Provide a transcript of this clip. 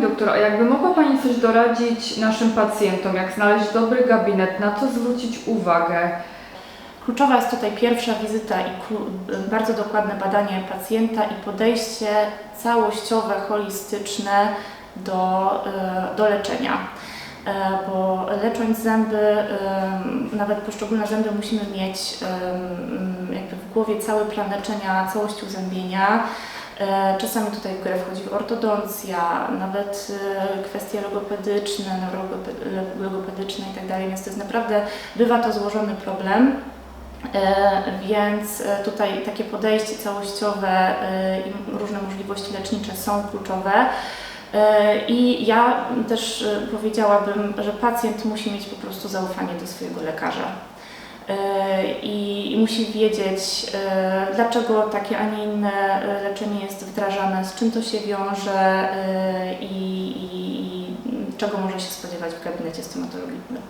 doktor, a jakby mogła Pani coś doradzić naszym pacjentom, jak znaleźć dobry gabinet, na co zwrócić uwagę? Kluczowa jest tutaj pierwsza wizyta i bardzo dokładne badanie pacjenta i podejście całościowe, holistyczne do, e, do leczenia. E, Bo lecząc zęby, em, nawet poszczególne zęby musimy mieć jakby w głowie cały plan leczenia całości uzębienia. E, Czasami tutaj w grę wchodzi ortodoncja, nawet e, kwestie logopedyczne, neurologopedyczne logopedyczne itd. Więc to jest naprawdę, bywa to złożony problem. E, Więc tutaj takie podejście całościowe i różne możliwości lecznicze są kluczowe. I ja też powiedziałabym, że pacjent musi mieć po prostu zaufanie do swojego lekarza. I musi wiedzieć, e, dlaczego takie, a nie inne e, leczenie jest wdrażane, z czym to się wiąże e, i, i, i czego może się spodziewać w gabinecie stomatologicznym.